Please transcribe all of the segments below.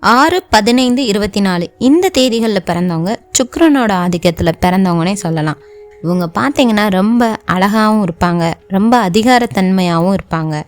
ஆறு பதினைந்து இருபத்தி நாலு இந்த தேதிகளில் பிறந்தவங்க சுக்ரனோட ஆதிக்கத்தில் பிறந்தவங்கன்னே சொல்லலாம். இவங்க பார்த்தீங்கன்னா ரொம்ப அழகாகவும் இருப்பாங்க. ரொம்ப அதிகாரத்தன்மையாகவும் இருப்பாங்க.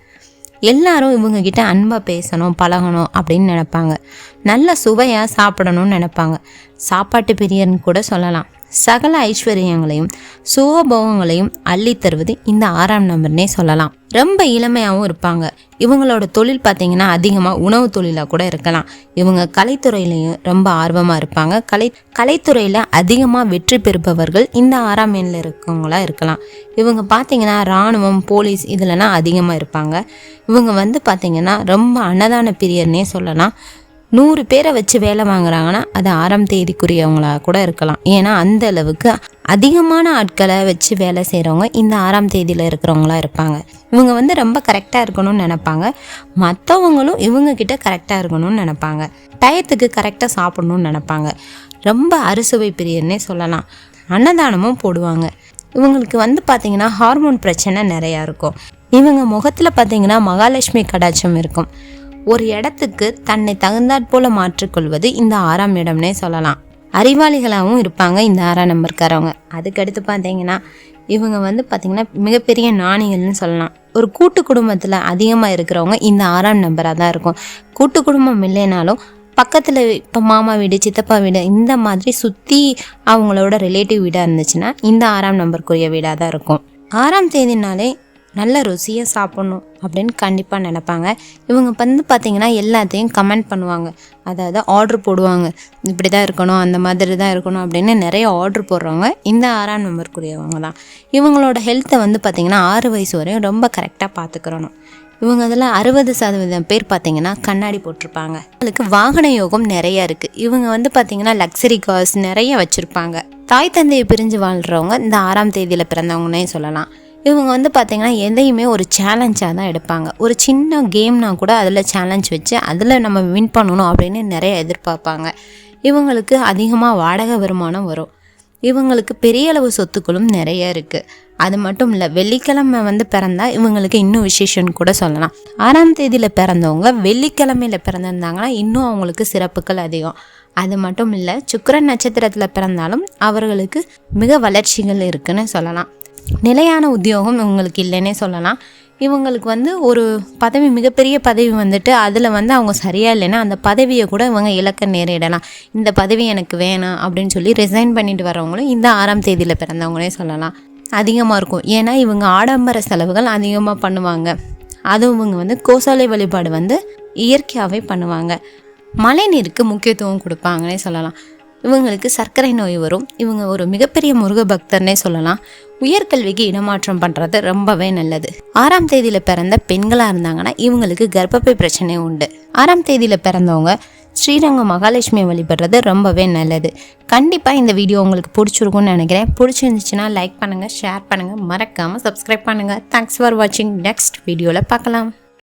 எல்லாரும் இவங்க கிட்ட அன்பாக பேசணும் பழகணும் அப்படின்னு நினைப்பாங்க. நல்ல சுவையாக சாப்பிடணும்னு நினைப்பாங்க. சாப்பாட்டு பிரியர்னு கூட சொல்லலாம். சகல ஐஸ்வர்யங்களையும் சுகபோகங்களையும் அள்ளி தருவது இந்த ஆறாம் நம்பர்னே சொல்லலாம். ரொம்ப இளமையாகவும் இருப்பாங்க. இவங்களோட தொழில் பார்த்தீங்கன்னா அதிகமாக உணவு தொழிலாக கூட இருக்கலாம். இவங்க கலைத்துறையிலையும் ரொம்ப ஆர்வமாக இருப்பாங்க. கலை கலைத்துறையில் அதிகமாக வெற்றி பெறுபவர்கள் இந்த ஆறாம் எண்ணில் இருக்கவங்களா இருக்கலாம். இவங்க பார்த்தீங்கன்னா இராணுவம் போலீஸ் இதிலலாம் அதிகமாக இருப்பாங்க. இவங்க வந்து பார்த்தீங்கன்னா ரொம்ப அன்னதான பிரியர்னே சொல்லலாம். நூறு பேரை வச்சு வேலை வாங்குறாங்கன்னா அது ஆறாம் தேதிக்குரியவங்களா கூட இருக்கலாம். ஏன்னா அந்த அளவுக்கு அதிகமான ஆட்களை வச்சு வேலை செய்கிறவங்க இந்த ஆறாம் தேதியில் இருக்கிறவங்களா இருப்பாங்க. இவங்க வந்து ரொம்ப கரெக்டாக இருக்கணும்னு நினைப்பாங்க. மற்றவங்களும் இவங்க கிட்ட கரெக்டாக இருக்கணும்னு நினைப்பாங்க. டயத்துக்கு கரெக்டாக சாப்பிடணும்னு நினைப்பாங்க. ரொம்ப அறுசுவை பிரியர்னே சொல்லலாம். அன்னதானமும் போடுவாங்க. இவங்களுக்கு வந்து பார்த்திங்கன்னா ஹார்மோன் பிரச்சனை நிறையா இருக்கும். இவங்க முகத்தில் பார்த்தீங்கன்னா மகாலட்சுமி கடாட்சம் இருக்கும். ஒரு இடத்துக்கு தன்னை தகுந்தாற் போல மாற்றிக்கொள்வது இந்த ஆறாம் இடம்னே சொல்லலாம். அறிவாளிகளாகவும் இருப்பாங்க இந்த ஆறாம் நம்பர்காரவங்க. அதுக்கடுத்து பார்த்தீங்கன்னா இவங்க வந்து பார்த்திங்கன்னா மிகப்பெரிய நாணிகள்னு சொல்லலாம். ஒரு கூட்டு குடும்பத்தில் அதிகமாக இருக்கிறவங்க இந்த ஆறாம் நம்பராக தான் இருக்கும். கூட்டு குடும்பம் இல்லைனாலும் பக்கத்தில் இப்போ மாமா வீடு சித்தப்பா வீடு இந்த மாதிரி சுற்றி அவங்களோட ரிலேட்டிவ் வீடாக இருந்துச்சுன்னா இந்த ஆறாம் நம்பருக்குரிய வீடாக தான் இருக்கும். ஆறாம் தேதினாலே நல்ல ருசியாக சாப்பிட்ணும் அப்படின்னு கண்டிப்பாக நினைப்பாங்க. இவங்க வந்து பார்த்திங்கன்னா எல்லாத்தையும் கமெண்ட் பண்ணுவாங்க. அதாவது ஆர்டர் போடுவாங்க. இப்படி தான் இருக்கணும் அந்த மாதிரி தான் இருக்கணும் அப்படின்னு நிறைய ஆர்டர் போடுறவங்க இந்த ஆறாம் நம்பருக்குரியவங்க தான். இவங்களோட ஹெல்த்தை வந்து பார்த்திங்கன்னா ஆறு வயசு வரையும் ரொம்ப கரெக்டாக பார்த்துக்கிறணும் இவங்க அதில் அறுபது சதவீதம் பேர் பார்த்தீங்கன்னா கண்ணாடி போட்டிருப்பாங்க. அவங்களுக்கு வாகன யோகம் நிறைய இருக்குது இவங்க வந்து பார்த்திங்கன்னா லக்ஸரி கார்ஸ் நிறைய வச்சுருப்பாங்க. தாய் தந்தையை பிரிஞ்சு வாழ்கிறவங்க இந்த ஆறாம் தேதியில் பிறந்தவங்கன்னே சொல்லலாம். இவங்க வந்து பார்த்திங்கன்னா எதையுமே ஒரு சேலஞ்சாக தான் எடுப்பாங்க. ஒரு சின்ன கேம்னா கூட அதில் சேலஞ்ச் வச்சு அதில் நம்ம வின் பண்ணணும் அப்படின்னு நிறைய எதிர்பார்ப்பாங்க. இவங்களுக்கு அதிகமாக வாடகை வருமானம் வரும். இவங்களுக்கு பெரிய அளவு சொத்துக்களும் நிறைய இருக்குது அது மட்டும் இல்லை வெள்ளிக்கிழமை வந்து பிறந்தா இவங்களுக்கு இன்னும் விசேஷம்னு கூட சொல்லலாம். ஆறாம் தேதியில் பிறந்தவங்க வெள்ளிக்கிழமையில் பிறந்திருந்தாங்கன்னா இன்னும் அவங்களுக்கு சிறப்புகள் அதிகம். அது மட்டும் இல்லை சுக்கரன் நட்சத்திரத்தில் பிறந்தாலும் அவர்களுக்கு மிக வளர்ச்சிகள் இருக்குன்னு சொல்லலாம். நிலையான உத்தியோகம் இவங்களுக்கு இல்லைன்னே சொல்லலாம். இவங்களுக்கு வந்து ஒரு பதவி மிகப்பெரிய பதவி வந்துட்டு அதில் வந்து அவங்க சரியாக இல்லைன்னா அந்த பதவியை கூட இவங்க இலக்க நேரிடலாம். இந்த பதவி எனக்கு வேணாம் அப்படின்னு சொல்லி ரிசைன் பண்ணிட்டு வரவங்களும் இந்த ஆறாம் தேதியில் பிறந்தவங்களே சொல்லலாம். அதிகமாக இருக்கும். ஏன்னா இவங்க ஆடம்பர செலவுகள் அதிகமாக பண்ணுவாங்க. அதுவும் இவங்க வந்து கோசாலை வழிபாடு வந்து இயற்கையாகவே பண்ணுவாங்க. மழை நீருக்கு முக்கியத்துவம் கொடுப்பாங்கன்னே சொல்லலாம். இவங்களுக்கு சர்க்கரை நோய் வரும். இவங்க ஒரு மிகப்பெரிய முருக பக்தர்னே சொல்லலாம். உயர்கல்விக்கு இடமாற்றம் பண்ணுறது ரொம்பவே நல்லது. ஆறாம் தேதியில் பிறந்த பெண்களாக இருந்தாங்கன்னா இவங்களுக்கு கர்ப்பப்பை பிரச்சனை உண்டு. ஆறாம் தேதியில் பிறந்தவங்க ஸ்ரீரங்கம் மகாலட்சுமியை வழிபடுறது ரொம்பவே நல்லது. கண்டிப்பாக இந்த வீடியோ உங்களுக்கு பிடிச்சிருக்கும்னு நினைக்கிறேன். பிடிச்சிருந்துச்சுன்னா லைக் பண்ணுங்கள் ஷேர் பண்ணுங்கள் மறக்காமல் சப்ஸ்கிரைப் பண்ணுங்கள் தேங்க்ஸ் ஃபார் வாட்சிங் நெக்ஸ்ட் வீடியோவில் பார்க்கலாம்.